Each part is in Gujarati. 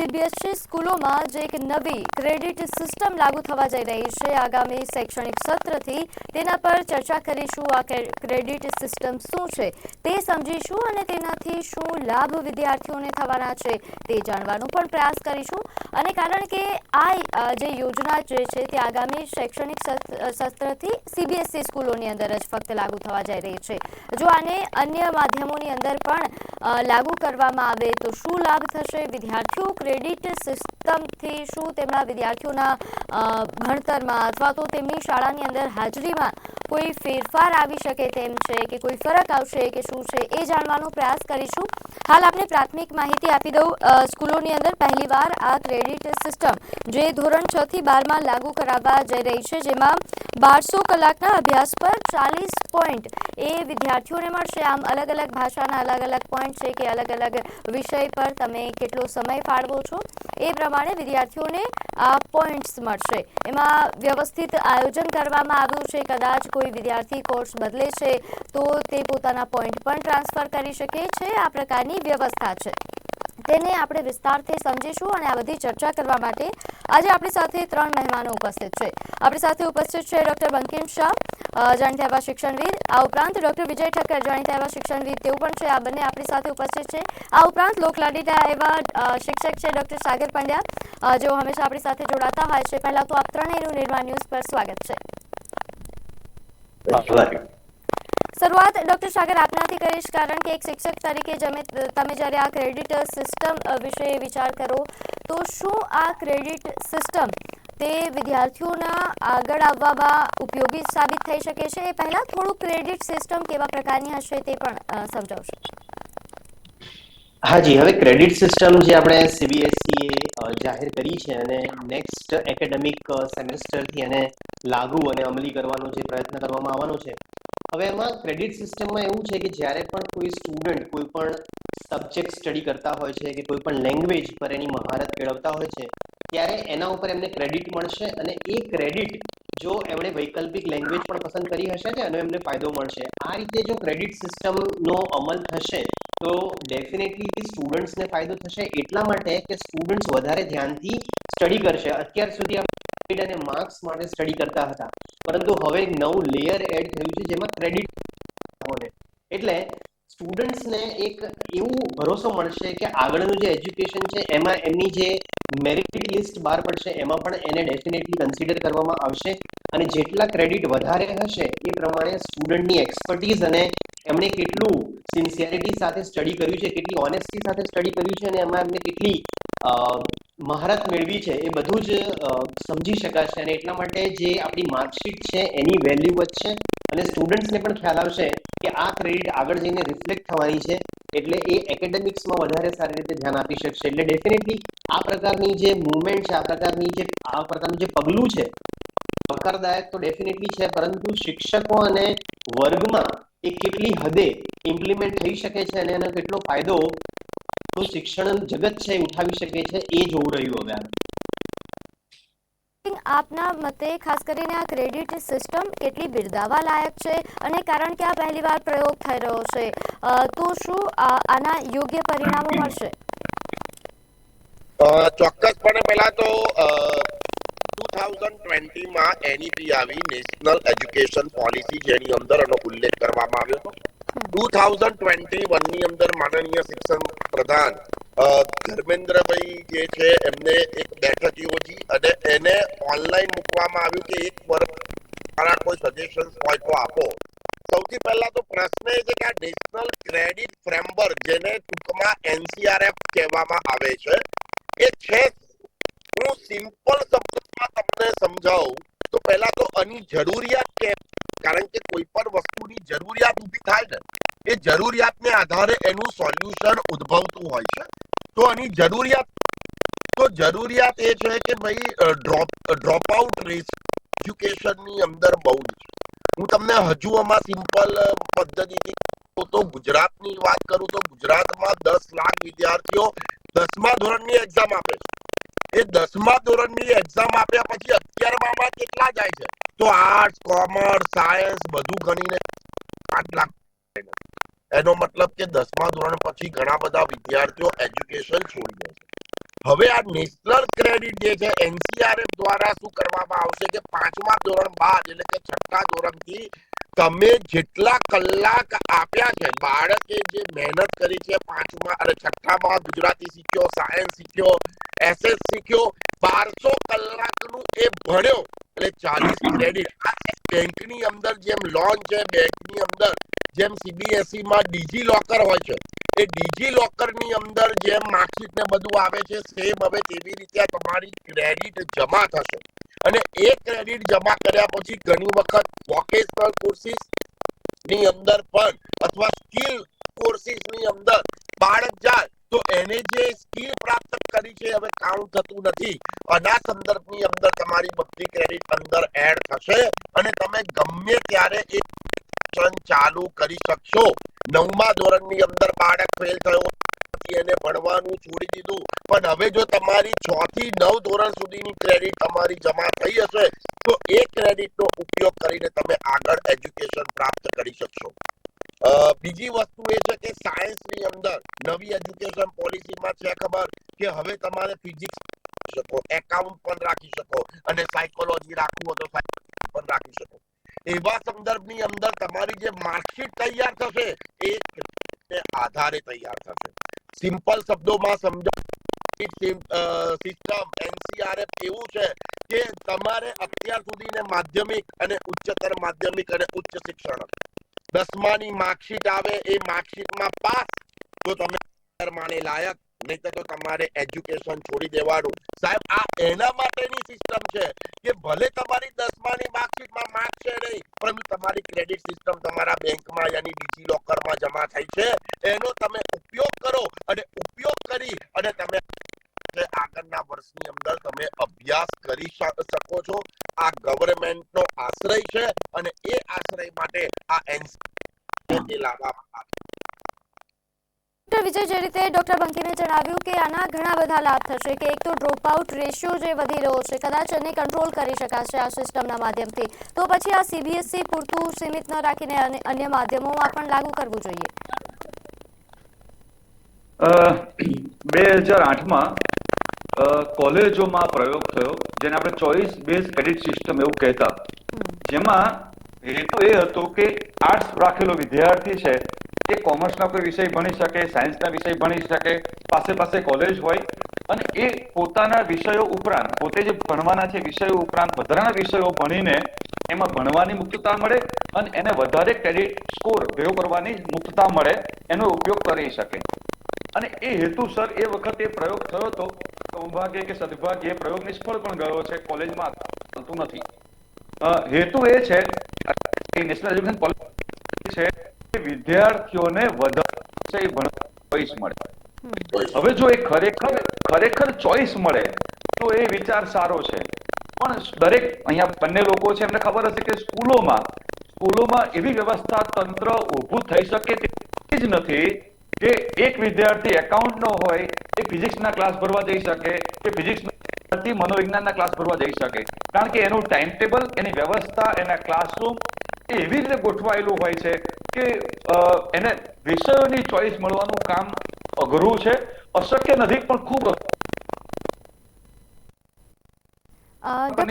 સીબીએસઈ સ્કૂલોમાં જે એક નવી ક્રેડિટ સિસ્ટમ લાગુ થવા જઈ રહી છે. આગામી શૈક્ષણિક સત્રથી તેના પર ચર્ચા કરીશું આ ક્રેડિટ સિસ્ટમ શું છે તે સમજીશું અને તેનાથી શું લાભ વિદ્યાર્થીઓને થવાના છે તે જાણવાનો પણ પ્રયાસ કરીશું. અને કારણ કે આ જે યોજના જે છે તે આગામી શૈક્ષણિક સત્ર- સત્રથી સીબીએસઈ સ્કૂલોની અંદર જ ફક્ત લાગુ થવા જઈ રહી છે. જો આને અન્ય માધ્યમોની અંદર પણ લાગુ કરવામાં આવે તો શું લાભ થશે? વિદ્યાર્થીઓ ક્રેડિટ સિસ્ટમથી શું તેમના વિદ્યાર્થીઓના ભણતરમાં અથવા તો તેમની શાળાની અંદર હાજરીમાં કોઈ ફેરફાર આવી શકે તેમ છે કે કોઈ ફરક આવશે કે શું છે એ જાણવાનો પ્રયાસ કરીશું. હાલ આપણે પ્રાથમિક માહિતી આપી દઉં. સ્કૂલોની અંદર પહેલીવાર આ ક્રેડિટ સિસ્ટમ જે ધોરણ છ થી બારમાં લાગુ કરાવવા જઈ રહી છે, જેમાં બારસો કલાકના અભ્યાસ પર ચાલીસ પોઈન્ટ એ વિદ્યાર્થીઓને મળશે. આમ અલગ અલગ ભાષાના અલગ અલગ પોઈન્ટ છે કે અલગ અલગ વિષય પર તમે કેટલો સમય ફાળવો છો, એ પ્રમાણે વિદ્યાર્થીઓને પોઈન્ટ્સ મળશે. એમાં વ્યવસ્થિત આયોજન કરવામાં આવ્યું છે, કદાચ કોઈ વિદ્યાર્થી કોર્સ બદલે છે, તો તે પોતાના પોઈન્ટ પણ ટ્રાન્સફર કરી શકે છે, આ પ્રકારની વ્યવસ્થા છે. તેને આપણે વિસ્તારથી સમજીશું અને આ બધી ચર્ચા કરવા માટે આજે આપણી સાથે ત્રણ મહેમાનો ઉપસ્થિત છે. આપણી સાથે ઉપસ્થિત છે ડોક્ટર બંકિમ શાહ જાણીતા એવા શિક્ષણવિદ. આ ઉપરાંત ડોક્ટર વિજય ઠક્કર, જાણીતા એવા શિક્ષણવિદ તેઓ પણ છે. આ બંને આપણી સાથે ઉપસ્થિત છે. આ ઉપરાંત લોકલાડીના એવા શિક્ષક છે ડોક્ટર સાગર પંડ્યા. જેઓ હંમેશા આપણી સાથે જોડાતા હોય છે. પહેલા તો આપ ત્રણેયનું નિર્માણ ન્યૂઝ પર સ્વાગત છે. શરૂઆત ડોક્ટર સાગર આપનાથી કરીશ કારણ કે એક શિક્ષક તરીકે તમે જ્યારે આ ક્રેડિટ સિસ્ટમ વિશે વિચાર કરો, તો શું આ ક્રેડિટ સિસ્ટમ તે વિદ્યાર્થીઓના આગળ આવવામાં ઉપયોગી સાબિત થઈ શકે છે? એ પહેલાં થોડું ક્રેડિટ સિસ્ટમ કેવા પ્રકારની હશે તે પણ સમજાવશો. હા હાજી, હવે ક્રેડિટ સિસ્ટમ જે આપણે સીબીએસઈએ એ જાહેર કરી છે અને નેક્સ્ટ એકેડેમિક સેમેસ્ટરથી એને લાગુ અને અમલી કરવાનો જે પ્રયત્ન કરવામાં આવવાનો છે હવે એમાં ક્રેડિટ સિસ્ટમમાં એવું છે કે જ્યારે પણ કોઈ સ્ટુડન્ટ કોઈ પણ સબ્જેક્ટ સ્ટડી કરતા હોય છે કે કોઈ પણ લેંગ્વેજ પર એની મહારત કેળવતા હોય છે, ત્યારે એના ઉપર એમને ક્રેડિટ મળશે અને એ ક્રેડિટ જો એમણે વૈકલ્પિક લેંગ્વેજ પણ પસંદ કરી હશે ને અને એમને ફાયદો મળશે. આ રીતે જો ક્રેડિટ સિસ્ટમનો અમલ થશે, તો ડેફિનેટલી સ્ટુડન્ટ્સને ફાયદો થશે એટલા માટે કે સ્ટુડન્ટ્સ વધારે ધ્યાનથી સ્ટડી કરશે. અત્યાર સુધી આપણે અને માર્ક્સ માટે સ્ટડી કરતા હતા. પરંતુ હવે એક નવું લેયર એડ થયું છે જેમાં ક્રેડિટ એટલે સ્ટુડન્ટ્સને એક એવું ભરોસો મળશે કે આગળનું જે એજ્યુકેશન છે, એમાં એમની જે મેરિટ લિસ્ટ બહાર પડશે, એમાં પણ એને ડેફિનેટલી કન્સિડર કરવામાં આવશે. અને જેટલા ક્રેડિટ વધારે હશે, એ પ્રમાણે સ્ટુડન્ટની એક્સપર્ટીઝ અને એમણે કેટલું સિન્સિયરિટી સાથે સ્ટડી કર્યું છે, કેટલી ઓનેસ્ટી સાથે સ્ટડી કર્યું છે અને એમાં એમને કેટલી મહારત મેળવી છે એ બધું જ સમજી શકાશે અને એટલા માટે જે આપણી માર્કશીટ છે એની વેલ્યુ વધશે અને સ્ટુડન્ટ્સને પણ ખ્યાલ આવશે કે આ ક્રેડિટ આગળ જઈને રિફ્લેક્ટ થવાની છે એટલે એ એકેડેમિક્સમાં વધારે સારી રીતે ધ્યાન આપી શકશે. એટલે ડેફિનેટલી આ પ્રકારની જે મુવમેન્ટ છે, આ પ્રકારની જે, આ પ્રકારનું જે પગલું છે, આવકારદાયક તો ડેફિનેટલી છે, પરંતુ શિક્ષકો અને વર્ગમાં એ કેટલી હદે ઇમ્પ્લિમેન્ટ થઈ શકે છે અને એનો કેટલો ફાયદો તો શિક્ષણ જગત છે ઉઠાવી શકે છે એ જોવું રહ્યું હવે આપના મતે ખાસ કરીને આ ક્રેડિટ સિસ્ટમ કેટલી બિરદાવા લાયક છે અને કારણ કે આ પહેલીવાર પ્રયોગ થઈ રહ્યો છે તો શું આના યોગ્ય પરિણામો મળશે? ચોક્કસપણે પહેલા તો ટુ થાઉઝન્ડ ટ્વેન્ટીમાં એનઈપી આવી નેશનલ એજ્યુકેશન પોલિસી જેની અંદર એનો ઉલ્લેખ કરવામાં આવ્યો હતો. ટુ થાઉઝન્ડ ટ્વેન્ટી વનની અંદર માનનીય શિક્ષણ પ્રધાન ધર્મેન્દ્રભાઈ જે છે, એમને એક બેઠક યોજી અને એને ઓનલાઈન મૂકવામાં આવ્યું કે એક વર્ષ મારા કોઈ સજેશન્સ હોય તો આપો. સૌથી પહેલા તો પ્રશ્ન એ છે કે આ નેશનલ ક્રેડિટ ફ્રેમવર્ક જેને ટૂંકમાં એનસીઆરએફ કહેવામાં આવે છે, એ છે હું સિમ્પલ શબ્દમાં તમને સમજાવું તો પહેલા તો આની જરૂરિયાત કે કારણ કે કોઈ પણ વસ્તુની જરૂરિયાત ઊભી થાય ને, એ જરૂરિયાતને આધારે એનું સોલ્યુશન ઉદ્ભવતું હોય છે. તો આની જરૂરિયાત, તો જરૂરિયાત એ છે કે ભાઈ ડ્રોપ ડ્રોપ આઉટ એજ્યુકેશનની અંદર બહુ જ હું તમને હજુ આમાં સિમ્પલ પદ્ધતિથી તો ગુજરાતની વાત કરું તો ગુજરાતમાં દસ લાખ વિદ્યાર્થીઓ દસમા ધોરણની એક્ઝામ આપે છે. એ દસમા ધોરણની એક્ઝામ આપ્યા પછી અગિયારમાં કેટલા જાય છે? તો આર્ટ્સ કોમર્સ સાયન્સ બધું ગણીને લાખ એનો મતલબ કે દસમા ધોરણ પછી ઘણા બધા વિદ્યાર્થીઓ એજ્યુકેશન છોડી દે છે. હવે આ નેશનલ ક્રેડિટ જે છે, એનસીઆરએફ દ્વારા શું કરવામાં આવશે કે પાંચમા ધોરણ બાદ એટલે કે છઠ્ઠા ધોરણથી તમે જેટલા કલાક આપ્યા છે, બાળકે જે મહેનત કરી છે, પાંચમા અને છઠ્ઠામાં ગુજરાતી શીખ્યો સાયન્સ શીખ્યો એસએસ શીખ્યો, બારસો કલાકનું એ ભણ્યો, એટલે ચાલીસ ક્રેડિટ આ બેંકની અંદર જેમ લોન છે, બેંકની અંદર જેમ સીબીએસઈ માં ડીજી લોકર હોય છે, એ ડીજી લોકરની અંદર જેમ માર્કશીટ ને બધું આવે છે સેમ હવે તેવી રીતે તમારી ક્રેડિટ જમા થશે. અને એ ક્રેડિટ જમા કર્યા પછી ઘણી વખત વોકેશનલ કોર્સિસની અંદર પણ અથવા સ્કિલ કોર્સિસની અંદર બાળક જાય તો એને જે સ્કિલ પ્રાપ્ત કરી છે હવે કાઉન્ટ થતું નથી. અને આ સંદર્ભની અંદર તમારી બધી ક્રેડિટ અંદર એડ થશે અને તમે ગમે ત્યારે એ ચાલુ કરી શકશો. નવમા ધોરણની અંદર બાળક ફેલ થયો પછી એને ભણવાનું છોડી દીધું. પણ હવે જો તમારી છ થી નવ ધોરણ સુધીની ક્રેડિટ તમારી જમા થઈ હશે, તો એ ક્રેડિટનો ઉપયોગ કરીને તમે આગળ એજ્યુકેશન પ્રાપ્ત કરી શકશો. બીજી વસ્તુ એ છે કે સાયન્સની અંદર નવી એજ્યુકેશન પોલિસીમાં છે ખબર કે હવે તમારે ફિઝિક્સ શકો એકાઉન્ટ પણ રાખી શકો અને સાયકોલોજી રાખવું હોય તો પણ રાખી શકો. એવા સંદર્ભની અંદર તમારી જે માર્કશીટ તૈયાર થશે, એ આધારે તૈયાર થશે. સિમ્પલ શબ્દોમાં સમજાવી. સિસ્ટમ એનસીઆરએફ એવું છે કે તમારે અત્યાર સુધીને માધ્યમિક અને ઉચ્ચતર માધ્યમિક અને ઉચ્ચ શિક્ષણ. દસમાની માર્કશીટ આવે, એ માર્કશીટમાં પાસ. તો તમે માને લાયક નહીં તો તમારે એજ્યુકેશન છોડી દેવાનું. સાહેબ, આ એના માટેની સિસ્ટમ છે કે ભલે તમારી દસમાની માર્કશીટમાં માર્ક છે નહીં, પરંતુ તમારી ક્રેડિટ સિસ્ટમ તમારા બેંકમાં યાની ડીજી લોકરમાં જમા થઈ છે. એનો તમે ઉપયોગ કરો અને ઉપયોગ કરી અને તમે આગળના વર્ષની અંદર તમે અભ્યાસ કરી શકો છો. આ ગવર્મેન્ટનો આશ્રય છે અને એ આશ્રય માટે આ એનસી લાવવામાં આવે. ડોક્ટર વિજય જે રીતે ડોક્ટર બંકીને જણાવ્યું કે આના ઘણા બધા લાભ થશે કે એક તો ડ્રોપ આઉટ રેશિયો જે વધી રહ્યો છે કદાચ એને કંટ્રોલ કરી શકાશે આ સિસ્ટમના માધ્યમથી. તો પછી આ સીબીએસસી પૂરતું સીમિત ન રાખીને અન્ય માધ્યમોમાં પણ લાગુ કરવું જોઈએ. બે હજાર આઠમાં કોલેજોમાં પ્રયોગ થયો જેને આપણે ચોઇસ બેઝ ક્રેડિટ સિસ્ટમ એવું કહેતા. જેમાં હેતુ એ હતો કે આર્ટ્સ રાખેલો વિદ્યાર્થી છે એ કોમર્સના કોઈ વિષય ભણી શકે સાયન્સના વિષય ભણી શકે, પાસે પાસે કોલેજ હોય, અને એ પોતાના વિષયો ઉપરાંત, પોતે જે ભણવાના છે વિષયો ઉપરાંત, વધારાના વિષયો ભણીને એમાં ભણવાની મુક્તતા મળે અને એને વધારે ક્રેડિટ સ્કોર ભેગો કરવાની મુક્તતા મળે, એનો ઉપયોગ કરી શકે. અને એ હેતુસર એ વખતે પ્રયોગ થયો હતો સૌભાગ્ય કે સદભાગ્ય પ્રયોગ નિષ્ફળ પણ ગયો છે કોલેજમાં થતું નથી. હેતુ એ છે નેશનલ એજ્યુકેશન પોલિસી છે વિદ્યાર્થીઓને વધારે ચોઈસ મળે. હવે જો એ ખરેખર ખરેખર ચોઈસ મળે, તો એ વિચાર સારો છે. પણ દરેક અહીંયા બંને લોકો છે, એમને ખબર હશે કે સ્કૂલોમાં સ્કૂલોમાં એવી વ્યવસ્થા તંત્ર ઊભું થઈ શકે તે જ નથી કે એક વિદ્યાર્થી એકાઉન્ટ નો હોય, એ ફિઝિક્સના ક્લાસ ભરવા જઈ શકે, કે ફિઝિક્સ વિદ્યાર્થી મનોવિજ્ઞાનના ક્લાસ ભરવા જઈ શકે. કારણ કે એનું ટાઈમ ટેબલ એની વ્યવસ્થા, એના ક્લાસરૂમ એ એવી રીતે ગોઠવાયેલું હોય છે કે એને વિષયોની ચોઈસ મળવાનું કામ અઘરું છે અશક્ય નથી પણ ખૂબ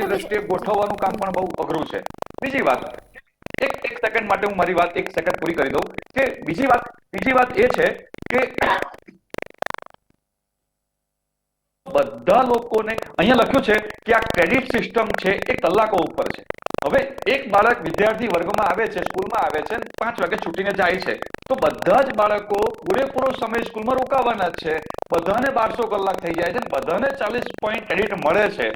દ્રષ્ટિએ ગોઠવવાનું કામ પણ બહુ અઘરું છે. બીજી વાત એક એક સેકન્ડ માટે હું મારી વાત એક સેકન્ડ પૂરી કરી દઉં કે બીજી વાત બીજી વાત એ છે કે બધા લોકોને અહીંયા લખ્યું છે કે આ ક્રેડિટ સિસ્ટમ છે એ કલાકો ઉપર છે. હવે એક બાળક વિદ્યાર્થી વર્ગમાં આવે છે, સ્કૂલમાં આવે છે પાંચ વાગે છૂટીને જાય છે. તો બધા જ બાળકો પૂરેપૂરો સમય સ્કૂલમાં રોકાવાના છે. બધાને બારસો કલાક થઈ જાય છે બધાને ચાલીસ પોઈન્ટ ક્રેડિટ મળે છે.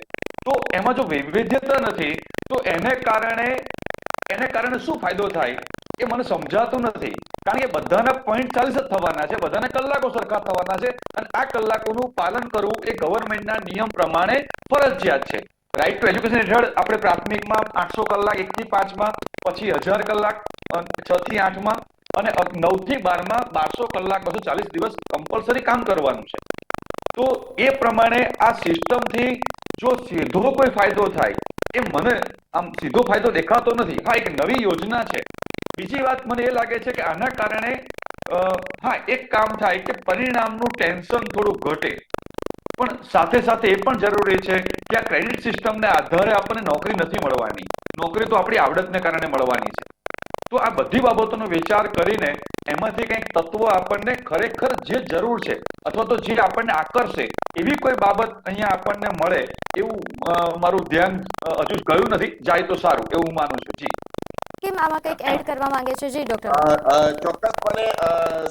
તો એમાં જો વૈવિધ્યતા નથી, તો એને કારણે એને કારણે શું ફાયદો થાય? એ મને સમજાતું નથી. કારણ કે બધાના પોઈન્ટ ચાલીસ જ થવાના છે, બધાને કલાકો સરખા થવાના છે અને આ કલાકોનું પાલન કરવું એ ગવર્મેન્ટના નિયમ પ્રમાણે ફરજિયાત છે. રાઇટ ટુ એજ્યુકેશન હેઠળ આપણે પ્રાથમિકમાં આઠસો કલાક, એકથી પાંચમાં, પછી હજાર કલાક છ થી આઠમાં અને નવથી બારમાં બારસો કલાક બસો ચાલીસ દિવસ કમ્પલસરી કામ કરવાનું છે. તો એ પ્રમાણે આ સિસ્ટમથી જો સીધો કોઈ ફાયદો થાય, એ મને આમ સીધો ફાયદો દેખાતો નથી. હા, એક નવી યોજના છે. બીજી વાત મને એ લાગે છે કે આના કારણે હા, એક કામ થાય કે પરિણામનું ટેન્શન થોડું ઘટે. પણ સાથે સાથે એ પણ જરૂરી છે કે આ ક્રેડિટ સિસ્ટમને આધારે આપણને નોકરી નથી મળવાની. નોકરી તો આપણી આવડતને કારણે મળવાની છે. તો આ બધી બાબતોનો વિચાર કરીને એમાંથી કંઈક તત્વ આપણને ખરેખર જે જરૂર છે અથવા તો જે આપણને આકર્ષે એવી કોઈ બાબત અહીંયા આપણને મળે એવું મારું ધ્યાન હજુ ગયું નથી. જાય તો સારું એવું માનું છું. જી. કેમ આમાં કંઈક એડ કરવા માંગે છે? જી ડોક્ટર ચોક્કસપણે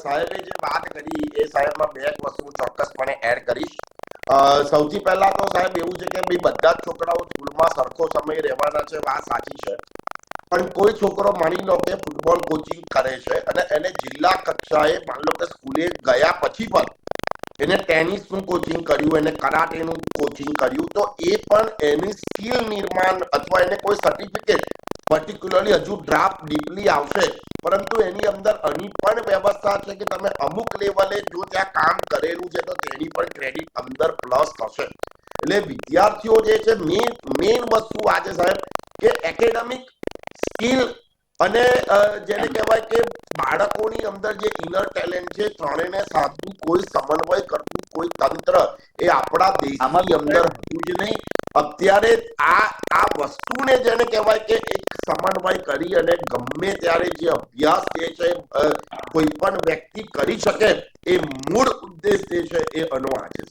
સાહેબે જે વાત કરી એ સાહેબમાં બે વસ્તુ ચોક્કસપણે એડ કરીશ. સૌથી પહેલા તો સાહેબ એવું છે કે ભાઈ બધા જ છોકરાઓ સ્કૂલમાં સરખો સમય રહેવાના છે, વાત સાચી છે. પણ કોઈ છોકરો માની લો કે ફૂટબોલ કોચિંગ કરે છે અને એને જિલ્લા કક્ષાએ માની લો કે સ્કૂલે ગયા પછી પણ એને ટેનિસનું કોચિંગ કર્યું, એને કરાટેનું કોચિંગ કર્યું, તો એ પણ એની સ્કિલ નિર્માણ અથવા એને કોઈ સર્ટિફિકેટ પર્ટિક્યુલરલી હજુ ડ્રાફ્ટ ડીપલી આવશે. પરંતુ એની અંદર અહીં પણ વ્યવસ્થા છે કે તમે અમુક લેવલે જો ત્યાં કામ કરેલું છે તો તેની પણ ક્રેડિટ અંદર પ્લસ થશે. એટલે વિદ્યાર્થીઓ જે છે મેઇન મેઇન વસ્તુ આજે સાહેબ કે એકેડેમિક સ્કિલ અને જેને કહેવાય કે બાળકોની અંદર જે ઇનર ટેલેન્ટ છે ત્રણેને સાધવું કોઈ સમન્વય કરતું કોઈ તંત્ર એ આપણા દેશની અંદર હતું જ નહીં. અત્યારે આ આ વસ્તુને જેને કહેવાય કે એક સમન્વય કરી અને ગમે ત્યારે જે અભ્યાસ જે છે કોઈ પણ વ્યક્તિ કરી શકે, એ મૂળ ઉદ્દેશ જે છે, એ અનવા છે.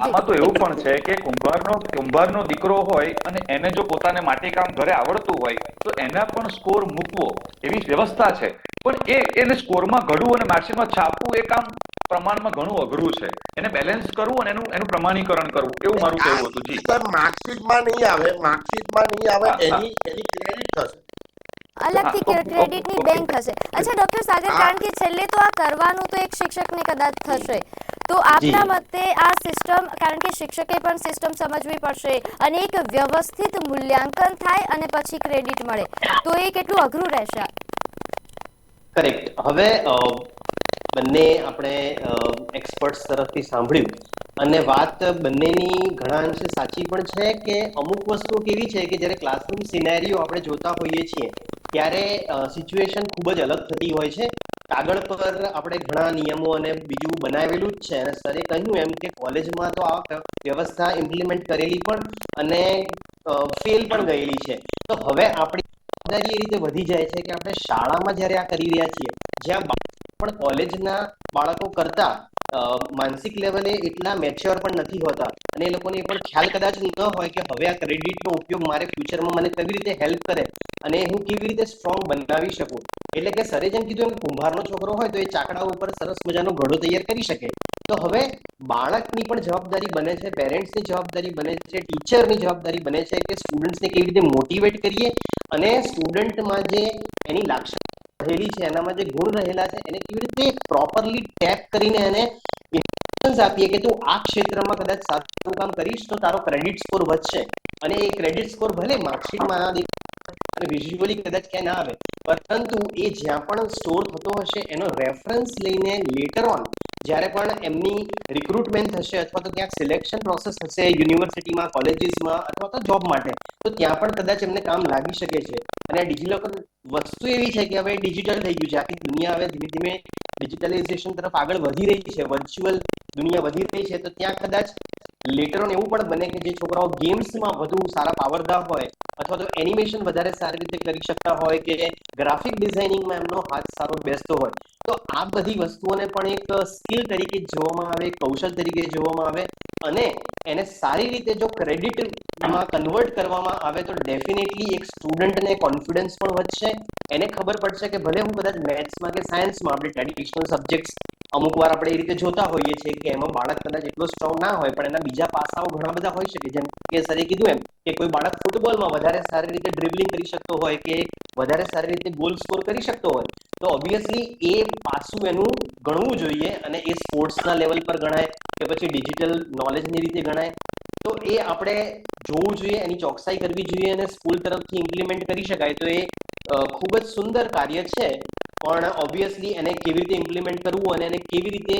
આમાં તો એવું પણ છે કે કુંભારનો કુંભારનો દીકરો હોય અને એને જો પોતાને માટીકામ ઘરે આવડતું હોય, તો એના પણ સ્કોર મૂકવો એવી વ્યવસ્થા છે. પણ એ એને સ્કોરમાં ઘડવું અને માર્કશીટમાં છાપવું એ કામ પ્રમાણમાં ઘણું અઘરું છે. એને બેલેન્સ કરવું અને એનું એનું પ્રમાણીકરણ કરવું. એવું મારું કહેવું હતું જી. સર માર્કશીટમાં નહીં આવે માર્કશીટમાં નહીં આવે એની એની ક્રેડિટ થશે. અલગથી ક્રેડિટની બેંક થશે. અચ્છા ડોક્ટર સાગર કારણ કે છેલ્લે તો આ કરવાનું તો એક શિક્ષકને કદાચ થશે. તો આપના મતે આ સિસ્ટમ કારણ કે શિક્ષકે પણ સિસ્ટમ સમજવી પડશે અને એક વ્યવસ્થિત મૂલ્યાંકન થાય અને પછી ક્રેડિટ મળે. તો એ કેટલું અઘરું રહેશે? કરેક્ટ હવે બંને આપણે એક્સપર્ટ તરફથી સાંભળ્યું. અને વાત બંનેની ઘણા અંશે સાચી પણ છે કે અમુક વસ્તુઓ કેવી છે કે જ્યારે ક્લાસરૂમ સિનેરીઓ આપણે જોતા હોઈએ છીએ, ત્યારે સિચ્યુએશન ખૂબ જ અલગ થતી હોય છે. કાગળ પર આપણે ઘણા નિયમો અને બીજું બનાવેલું જ છે. અને સરે કહ્યું એમ કે કોલેજમાં તો આ વ્યવસ્થા ઇમ્પ્લિમેન્ટ કરેલી પણ અને ફેલ પણ ગયેલી છે. તો હવે આપણી જવાબદારી એ રીતે વધી જાય છે કે આપણે શાળામાં જ્યારે આ કરી રહ્યા છીએ, જ્યાં પણ કોલેજના બાળકો કરતા માનસિક લેવલે એટલા મેચ્યોર પણ નથી હોતા. અને એ લોકોને પણ ખ્યાલ કદાચ ન હોય કે હવે આ ક્રેડિટનો ઉપયોગ મારે ફ્યુચરમાં મને કેવી રીતે હેલ્પ કરે અને હું કેવી રીતે સ્ટ્રોંગ બનાવી શકું. એટલે કે સરે જેમ કીધું એમ કુંભારનો છોકરો હોય તો એ ચાકડા ઉપર સરસ મજાનો ઘડો તૈયાર કરી શકે. તો હવે બાળકની પણ જવાબદારી બને છે પેરેન્ટ્સની જવાબદારી બને છે ટીચરની જવાબદારી બને છે કે સ્ટુડન્ટ્સને કેવી રીતે મોટિવેટ કરીએ અને સ્ટુડન્ટમાં જે એની લાક્ષણિક રહેલી છે એનામાં જે ગુણ રહેલા છે એને કેવી રીતે પ્રોપરલી ટેપ કરીને એને સજેશન્સ આપીએ કે તું આ ક્ષેત્રમાં કદાચ સારું કામ કરીશ તો તારો ક્રેડિટ સ્કોર વધશે. અને એ ક્રેડિટ સ્કોર ભલે માર્કશીટમાં અને વિઝ્યુઅલી કદાચ ક્યાં ના આવે, પરંતુ એ જ્યાં પણ સ્ટોર થતો હશે, એનો રેફરન્સ લઈને લેટર ઓન જ્યારે પણ એમની રિક્રુટમેન્ટ થશે અથવા તો ક્યાંક સિલેક્શન પ્રોસેસ હશે યુનિવર્સિટીમાં કોલેજીસમાં અથવા તો જોબ માટે, તો ત્યાં પણ કદાચ એમને કામ લાગી શકે છે. અને ડિજિલોકર વસ્તુ એવી છે કે હવે ડિજિટલ થઈ ગયું છે. આખી દુનિયા હવે ધીમે ધીમે ડિજિટલાઇઝેશન તરફ આગળ વધી રહી છે વર્ચ્યુઅલ દુનિયા વધી રહી છે તો ત્યાં કદાચ લેટર ઓન એવું પણ બને કે જે છોકરાઓ ગેમ્સમાં વધુ સારા પાવરદાર હોય અથવા તો એનિમેશન વધારે સારી રીતે કરી શકતા હોય કે ગ્રાફિક ડિઝાઇનિંગમાં એમનો હાથ સારો બેસતો હોય, તો આ બધી વસ્તુઓને પણ એક સ્કિલ તરીકે જોવામાં આવે કૌશલ તરીકે જોવામાં આવે અને એને સારી રીતે જો ક્રેડિટમાં કન્વર્ટ કરવામાં આવે તો ડેફિનેટલી એક સ્ટુડન્ટને કોન્ફિડન્સ પણ વધશે. એને ખબર પડશે કે ભલે હું કદાચ મેથ્સમાં કે સાયન્સમાં આપણે ટ્રેડિશનલ સબ્જેક્ટ્સ અમુક વાર આપણે એ રીતે જોતા હોઈએ છીએ કે એમાં બાળક કદાચ એટલો સ્ટ્રોંગ ના હોય, પણ એના બીજા પાસાઓ ઘણા બધા હોય શકે. જેમ કે સરે કીધું એમ કે કોઈ બાળક ફૂટબોલમાં વધારે સારી રીતે ડ્રિબલિંગ કરી શકતો હોય કે વધારે સારી રીતે ગોલ સ્કોર કરી શકતો હોય, તો ઓબ્વિયસલી એ પાસું એનું ગણવું જોઈએ અને એ સ્પોર્ટ્સના લેવલ પર ગણાય કે પછી ડિજિટલ નોલેજની રીતે ગણાય. તો એ આપણે જોવું જોઈએ, એની ચોકસાઈ કરવી જોઈએ અને સ્કૂલ તરફથી ઇમ્પ્લિમેન્ટ કરી શકાય. તો એ ખૂબ જ સુંદર કાર્ય છે. પણ ઓબ્વિયસલી એને કેવી રીતે ઇમ્પ્લિમેન્ટ કરવું અને એને કેવી રીતે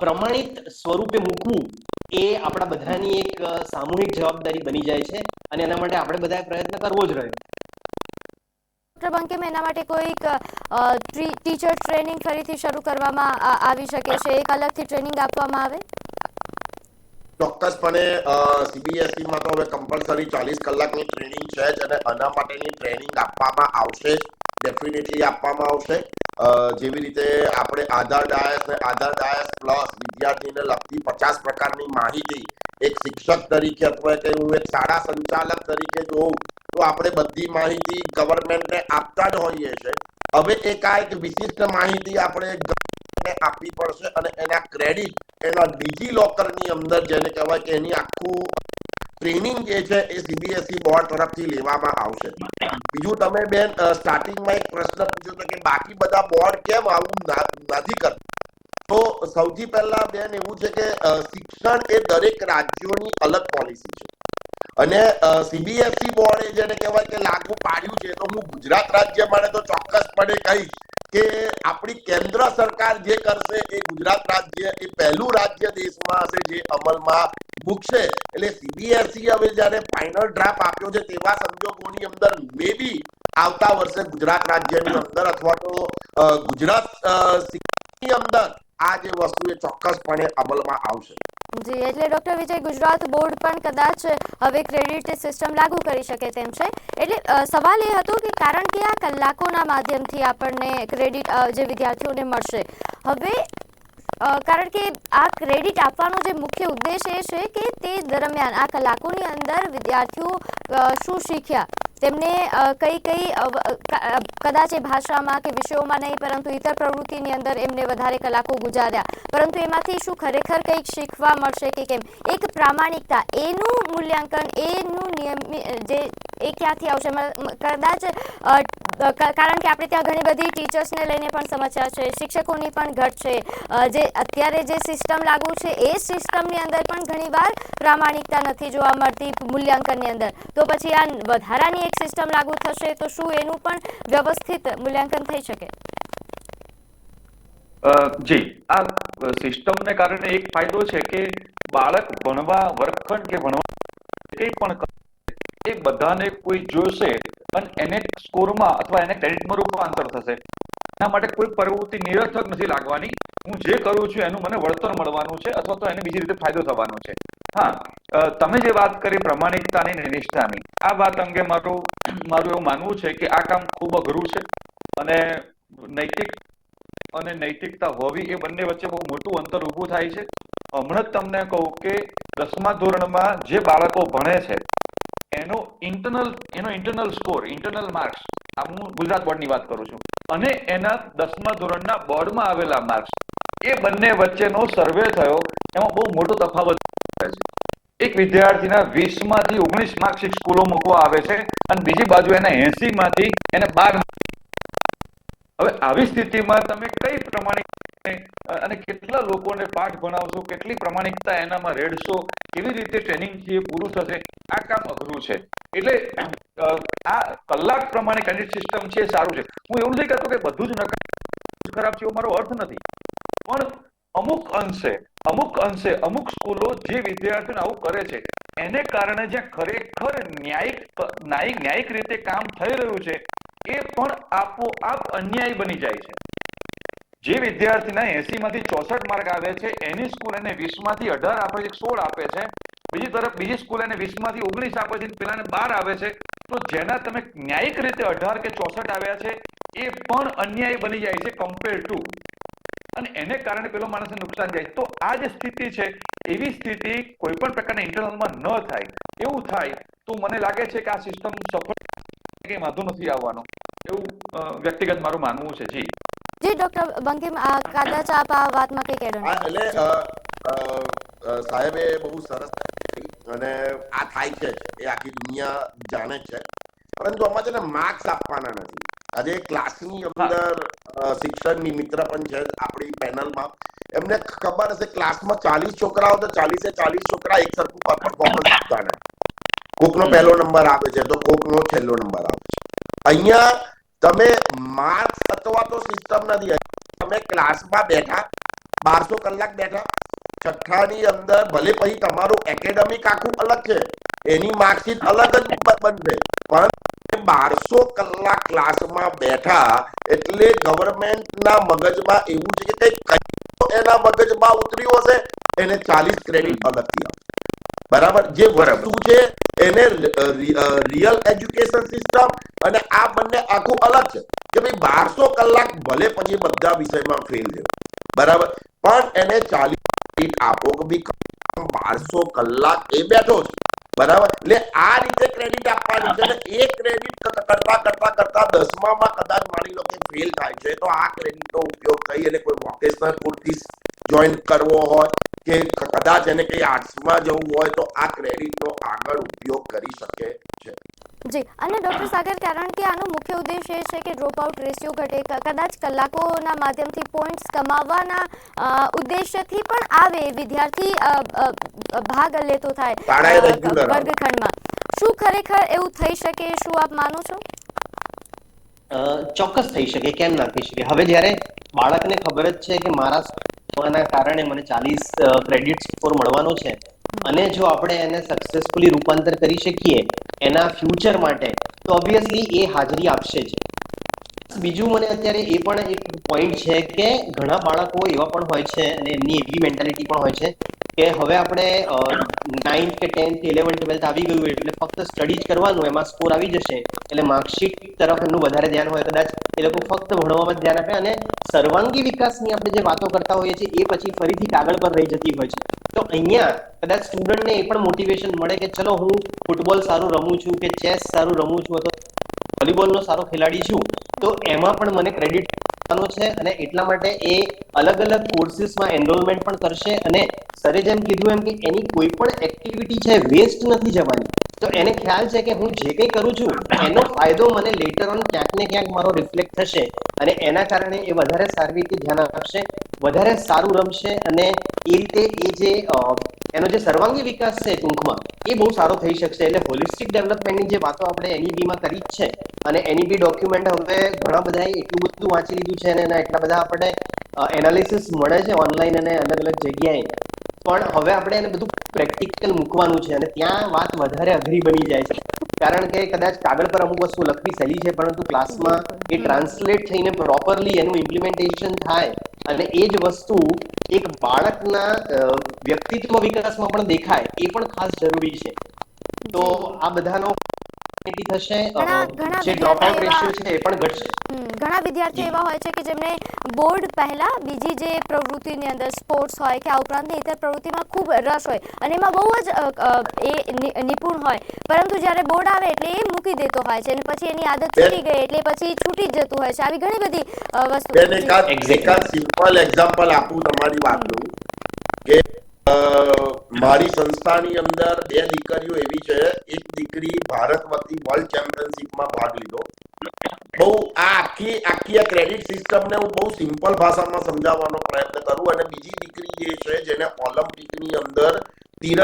પ્રમાણિત સ્વરૂપે મૂકવું એ આપણા બધાની એક સામૂહિક જવાબદારી બની જાય છે અને એના માટે આપણે બધાએ પ્રયત્ન કરવો જ રહ્યો. ડોક્ટર બંકે એના માટે કોઈક ટીચર ટ્રેનિંગ ફરીથી શરૂ કરવામાં આવી શકે છે? એક અલગથી ટ્રેનિંગ આપવામાં આવે? ચોક્કસપણે સીબીએસઈમાં તો હવે કમ્પલસરી ચાલીસ કલાકની ટ્રેનિંગ છે જ અને આના માટેની ટ્રેનિંગ આપવામાં આવશે ડેફિનેટલી આપવામાં આવશે. જેવી રીતે આપણે આધાર ડાયસ ને આધાર ડાયસ પ્લસ વિદ્યાર્થીને લગતી પચાસ પ્રકારની માહિતી એક શિક્ષક તરીકે અથવા કે હું એક શાળા સંચાલક તરીકે જોઉં, તો આપણે બધી માહિતી ગવર્મેન્ટને આપતા જ હોઈએ છે. હવે એક આ વિશિષ્ટ માહિતી આપણે આપવી પડશે અને એના ક્રેડિટ એના ડિજી લોકરની અંદર જેને કહેવાય કે એની આખું ટ્રેનિંગ જે છે એ સીબીએસઈ બોર્ડ તરફથી લેવામાં આવશે. બીજું તમે બેન સ્ટાર્ટિંગમાં એક પ્રશ્ન પૂછ્યો હતો કે બાકી બધા બોર્ડ કેમ આવું નથી કરતા? તો સૌથી પહેલા બેન એવું છે કે શિક્ષણ એ દરેક રાજ્યોની અલગ પોલિસી છે. અને સીબીએસઈ બોર્ડે જેને કહેવાય કે લાગુ પાડ્યું છે, તો હું ગુજરાત રાજ્ય માટે તો ચોક્કસપણે કહીશ કે આપણી કેન્દ્ર સરકાર જે કરશે એ ગુજરાત રાજ્ય, એ પહેલું રાજ્ય દેશમાં હશે જે અમલમાં મૂકશે. એટલે સીબીએસઈ હવે જ્યારે ફાઇનલ ડ્રાફ્ટ આપ્યો છે તેવા સંજોગોની અંદર મેબી આવતા વર્ષે ગુજરાત રાજ્યની અંદર અથવા તો ગુજરાત અંદર આ જે વસ્તુ એ ચોક્કસપણે અમલમાં આવશે. જી, એટલે ડોક્ટર વિજય ગુજરાત બોર્ડ પણ કદાચ હવે ક્રેડિટ સિસ્ટમ લાગુ કરી શકે તેમ છે. એટલે સવાલ એ હતો કે કારણ કે આ કલાકોના માધ્યમથી આપણને ક્રેડિટ જે વિદ્યાર્થીઓને મળશે, હવે કારણ કે આ ક્રેડિટ આપવાનો જે મુખ્ય ઉદ્દેશ એ છે કે તે દરમિયાન આ કલાકોની અંદર વિદ્યાર્થીઓ શું શીખ્યા? તેમને કઈ કઈ કદાચ એ ભાષામાં કે વિષયોમાં નહીં, પરંતુ ઇતર પ્રવૃત્તિની અંદર એમને વધારે કલાકો ગુજાર્યા. પરંતુ એમાંથી શું ખરેખર કંઈક શીખવા મળશે કે કેમ? એક પ્રામાણિકતા, એનું મૂલ્યાંકન, એનું નિયમિત જે એ ક્યાંથી આવશે? કદાચ કારણ કે આપણે ત્યાં ઘણી બધી ટીચર્સને લઈને પણ સમસ્યા છે, શિક્ષકોની પણ ઘટ છે. જે અત્યારે જે સિસ્ટમ લાગુ છે, એ સિસ્ટમની અંદર પણ ઘણીવાર પ્રામાણિકતા નથી જોવા મળતી મૂલ્યાંકનની અંદર. તો પછી આ વધારાની એક સિસ્ટમ લાગુ થશે તો શું એનું પણ વ્યવસ્થિત મૂલ્યાંકન થઈ શકે? જી. આ સિસ્ટમને કારણે એક ફાયદો છે કે બાળક ભણવા, વર્ગખંડ કે ભણવા કંઈ પણ એ બધાને કોઈ જોશે અને એને સ્કોરમાં અથવા એને ક્રેડિટમાં રૂપાંતર થશે. એના માટે કોઈ પ્રવૃત્તિ નિરર્થક નથી લાગવાની. હું જે કરું છું એનું મને વળતર મળવાનું છે અથવા તો એને બીજી રીતે ફાયદો થવાનો છે. હા તમે જે વાત કરી પ્રમાણિકતાની અને નિષ્ઠાની, આ વાત અંગે મારું મારું એવું માનવું છે કે આ કામ ખૂબ અઘરું છે અને નૈતિક અને નૈતિકતા હોવી એ બંને વચ્ચે બહુ મોટું અંતર ઊભું થાય છે. હમણાં જ તમને કહું કે દસમા ધોરણમાં જે બાળકો ભણે છે એનો ઇન્ટરનલ એનો ઇન્ટરનલ સ્કોર ઇન્ટરનલ માર્ક્સ આ હું ગુજરાત બોર્ડની વાત કરું છું. અને એના દસમા ધોરણના બોર્ડમાં આવેલા માર્ક્સ એ બંને વચ્ચેનો સર્વે થયો. એમાં બહુ મોટો તફાવત છે. એક વિદ્યાર્થીના વીસમાંથી ઓગણીસ માર્કશીટ સ્કૂલો મૂકવા આવે છે અને બીજી બાજુ એના એસી માંથી એને બાર હવે આવી સ્થિતિમાં તમે કઈ પ્રમાણિક અને કેટલા લોકોને પાઠ ભણાવશો, કેટલી પ્રમાણિકતા એનામાં રેડશો, કેવી રીતે ટ્રેનિંગથી પૂરું થશે, આ કામ અઘરું છે. એટલે આ કલાક પ્રમાણે ક્રેડિટ સિસ્ટમ છે સારું છે. હું એવું નથી કહેતો કે બધું જ નકારાત્મક ખરાબ છે, એવો મારો અર્થ નથી. પણ અમુક અંશે અમુક અંશે, અમુક સ્કૂલો જે વિદ્યાર્થીઓને આવું કરે છે, એને કારણે જ્યાં ખરેખર ન્યાયિક ન્યાયિક રીતે કામ થઈ રહ્યું છે એ પણ આપોઆપ અન્યાય બની જાય છે. જે વિદ્યાર્થીના એસી માંથી ચોસઠ માર્ક આવે છે, એની સ્કૂલ એને વીસમાંથી અઢાર આપે છે સોળ આપે છે. બીજી તરફ, બીજી સ્કૂલ એને વીસમાંથી ઓગણીસ આપે છે પેલાને બાર આવે છે. તો જેના તમે ન્યાયિક રીતે અઢાર કે ચોસઠ આવ્યા છે, એ પણ અન્યાય બની જાય છે કમ્પેર ટુ અને એને કારણે પેલો માણસને નુકસાન જાય. તો આ જે સ્થિતિ છે, એવી સ્થિતિ કોઈ પણ પ્રકારના ઇન્ટરનલમાં ન થાય. એવું થાય તો મને લાગે છે કે આ સિસ્ટમ સફળ કઈ વાંધો નથી આવવાનો. એવું વ્યક્તિગત મારું માનવું છે જી. જી ડોક્ટર બંકિમ કદાચ આપ આ વાતમાં કઈ કહેડો એટલે સાહેબે બહુ સરસ અને આ થાય છે એ આખી દુનિયા જાણે છે. પરંતુ આમાં છે ને માર્ક્સ આપવાના નથી. આજે ક્લાસની અંદર શિક્ષણની મિત્ર પણ છે આપણી પેનલમાં. એમને ખબર હશે ક્લાસમાં ચાલીસ છોકરાઓ તો ચાલીસે ચાલીસ છોકરા એક સરખું પરફોર્મન્સ આપતા નથી. કોકનો પહેલો નંબર આવે છે તો કોકનો છેલ્લો નંબર આવે છે. અહીંયા તમે માર્ક્સ અથવા તો સિસ્ટમ નથી તમે ક્લાસમાં બેઠા બારસો કલાક બેઠા છઠ્ઠાની અંદર ભલે પછી તમારું એકેડેમિક આખું અલગ છે એની માર્કશીટ અલગ જ બનશે. પણ બારસો કલાક ક્લાસમાં બેઠા એટલે ગવર્મેન્ટના મગજમાં એવું છે કે કંઈક એના મગજમાં ઉતર્યું હશે એને ચાલીસ ક્રેડિટ અલગથી આપશે બરાબર? જે વસ્તુ છે એને રિયલ એજ્યુકેશન સિસ્ટમ અને આ બંને આખું અલગ છે. કે ભાઈ બારસો કલાક ભલે પછી બધા વિષયમાં ફેલ છે બરાબર? પણ એને ચાલીસ આપો કે ભાઈ બારસો કલાક એ બેઠો છે. બરાબર? એટલે આ રીતે ક્રેડિટ આપવાની છે અને એ ક્રેડિટ કરતા કરતા કરતા દસમામાં કદાચ માની લો કે ફેલ થાય છે, તો આ ક્રેડિટનો ઉપયોગ થઈ અને કોઈ વોકેશનલ કોર્સ જોઈન કરવો હોય કે કદાચ એને કઈ આર્ટ્સમાં જવું હોય તો આ ક્રેડિટનો આગળ ઉપયોગ કરી શકે છે. જી અને ડોક્ટર સાગર કારણ કે આનો મુખ્ય ઉદ્દેશ એ છે કે ડ્રોપ આઉટ રેશિયો ઘટે કદાચ કલાકોના માધ્યમથી પોઈન્ટ્સ કમાવવાના ઉદ્દેશ્યથી પણ આવે વિદ્યાર્થી ભાગ લેતો થાય. વર્ગખંડમાં. શું ખરેખર એવું થઈ શકે શું આપ માનો છો? ચોક્કસ થઈ શકે કેમ ના થઈ શકે? હવે જ્યારે બાળકને ખબર જ છે કે મારા સ્કોરના કારણે મને ચાલીસ ક્રેડિટ સ્કોર મળવાનો છે. અને જો આપણે એને સક્સેસફુલી રૂપાંતર કરી શકીએ એના ફ્યુચર માટે, તો ઓબ્વિયસલી એ હાજરી આપશે જ. બીજું મને અત્યારે એ પણ એક પોઈન્ટ છે કે ઘણા બાળકો એવા પણ હોય છે અને એમની એવી મેન્ટાલિટી પણ હોય છે કે હવે આપણે નાઇન્થ કે ટેન્થ ઇલેવન ટ્વેલ્થ આવી ગયું એટલે ફક્ત સ્ટડી જ કરવાનું, એમાં સ્કોર આવી જશે. એટલે માર્કશીટ તરફ એમનું વધારે ધ્યાન હોય, કદાચ એ લોકો ફક્ત ભણવામાં જ ધ્યાન આપે અને સર્વાંગી વિકાસની આપણે જે વાતો કરતા હોઈએ છીએ, એ પછી ફરીથી કાગળ પર રહી જતી હોય છે. તો અહીંયા કદાચ સ્ટુડન્ટને એ પણ મોટિવેશન મળે કે ચલો હું ફૂટબોલ સારું રમું છું કે ચેસ સારું રમું છું, અથવા વોલીબોલનો સારો ખેલાડી છું, તો એમાં પણ મને ક્રેડિટ આપવાનો છે અને એટલા માટે એ અલગ અલગ કોર્સીસમાં એનરોલમેન્ટ પણ કરશે અને સરે જેમ કીધું એમ કે એની કોઈ પણ એક્ટિવિટી છે વેસ્ટ નથી જવાની. તો એને ખ્યાલ છે કે હું જે કંઈ કરું છું, એનો ફાયદો મને લેટર ઓન ક્યાંક ને ક્યાંક મારો રિફ્લેક્ટ થશે અને એના કારણે એ વધારે સારી રીતે ધ્યાન આપશે, વધારે સારું રમશે અને એ રીતે એ જે એનો જે સર્વાંગી વિકાસ છે ટૂંકમાં, એ બહુ સારો થઈ શકશે. એટલે હોલિસ્ટિક ડેવલપમેન્ટની જે વાતો આપણે એની બીમાં કરી જ છે અને એનઈપી ડોક્યુમેન્ટ હવે ઘણા બધાએ એટલું બધું વાંચી લીધું છે અને એના એટલા બધા આપણે એનાલિસિસ મળે છે ઓનલાઈન અને અલગ અલગ જગ્યાએ. પણ હવે આપણે એને બધું પ્રેક્ટિકલ મૂકવાનું છે અને ત્યાં વાત વધારે અઘરી બની જાય છે. કારણ કે કદાચ કાગળ પર અમુક વસ્તુ લખવી સહેલી છે પરંતુ ક્લાસમાં એ ટ્રાન્સલેટ થઈને પ્રોપરલી એનું ઇમ્પ્લિમેન્ટેશન થાય અને એ જ વસ્તુ એક બાળકના વ્યક્તિત્વ વિકાસમાં પણ દેખાય એ પણ ખાસ જરૂરી છે. તો આ બધાનો થશે ઘણા- ઘણા જે ડ્રોપ આઉટ વિદ્યાર્થીઓ રેશિયો છે એ પણ ઘટશે. ઘણા વિદ્યાર્થીઓ એવા હોય છે કે જેમને બોર્ડ પહેલા બીજી જે પ્રવૃત્તિની અંદર સ્પોર્ટ્સ હોય કે આ ઉપરાંતની ઇતર પ્રવૃત્તિમાં ખૂબ રસ હોય અને એમાં બહુ જ એ નિપુણ હોય. પરંતુ જ્યારે બોર્ડ આવે એટલે એ મૂકી દેતો હોય છે અને પછી એની આદત છૂટી ગઈ એટલે પછી છૂટી જ જતું હોય છે. આવી ઘણી બધી વસ્તુ સિમ્પલ એક્ઝામ્પલ આપું તમારી વાતનું કે મારી સંસ્થાની અંદર બે દીકરીઓ એવી છે, એક દીકરી ભારત વતી વર્લ્ડ ચેમ્પિયનશિપમાં ભાગ લીધો. બહુ આ આખી આખી આ ક્રેડિટ સિસ્ટમને હું બહુ સિમ્પલ ભાષામાં સમજાવવાનો પ્રયત્ન કરું અને બીજી દીકરી એ છે, જેને ઓલિમ્પિકની અંદર તીર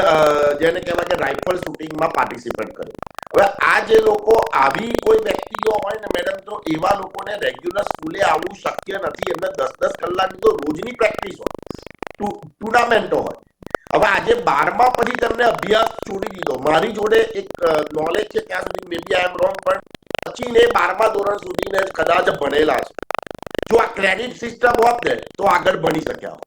જેને કહેવાય કે રાઇફલ શૂટિંગમાં પાર્ટિસિપેટ કર્યું. હવે આ જે લોકો, આવી કોઈ વ્યક્તિઓ હોય ને મેડમ તો એવા લોકોને રેગ્યુલર સ્કૂલે આવવું શક્ય નથી. એમને દસ દસ કલાકની તો રોજની પ્રેક્ટિસ હોય. ટુર્નામેન્ટો હોય. હવે આજે બારમા પછી તમને અભ્યાસ છોડી દીધો. મારી જોડે એક નોલેજ છે, ત્યાં સુધી મે બી આઈ એમ રોંગ પણ પછી ને બારમા ધોરણ સુધીને કદાચ ભણેલા છે. જો આ ક્રેડિટ સિસ્ટમ હોત ને, તો આગળ ભણી શક્યા.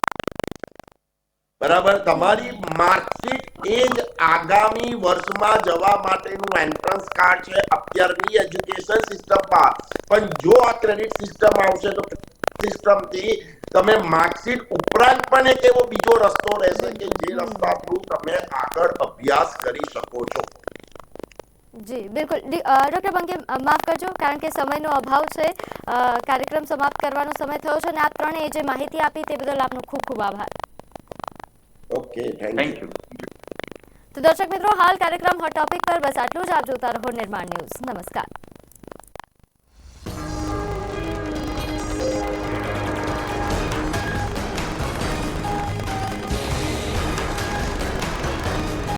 બરાબર? તમારી માર્કશીટ એ જ આગામી વર્ષમાં જવા માટેનું એન્ટ્રન્સ કાર્ડ છે, અત્યારની એજ્યુકેશન સિસ્ટમમાં પણ જો આ ક્રેડિટ સિસ્ટમ આવશે તો સિસ્ટમથી તમે માર્કશીટ ઉપરાંત પણ એક એવો બીજો રસ્તો રહેશે કે જે રસ્તા થ્રુ તમે આગળ અભ્યાસ કરી શકો છો. જી બિલકુલ. ડૉક્ટર બંગે માફ કરજો કારણ કે સમયનો અભાવ છે. કાર્યક્રમ સમાપ્ત કરવાનો સમય થયો છે અને આપ ત્રણેય જે માહિતી આપી તે બદલ આપનો ખૂબ ખૂબ આભાર. Okay thank you. તો દર્શક મિત્રો હાલ કાર્યક્રમ હોટ ટોપિક પર બસ આટલું જ. આપ જોતા રહો નિર્માણ ન્યૂઝ. નમસ્કાર.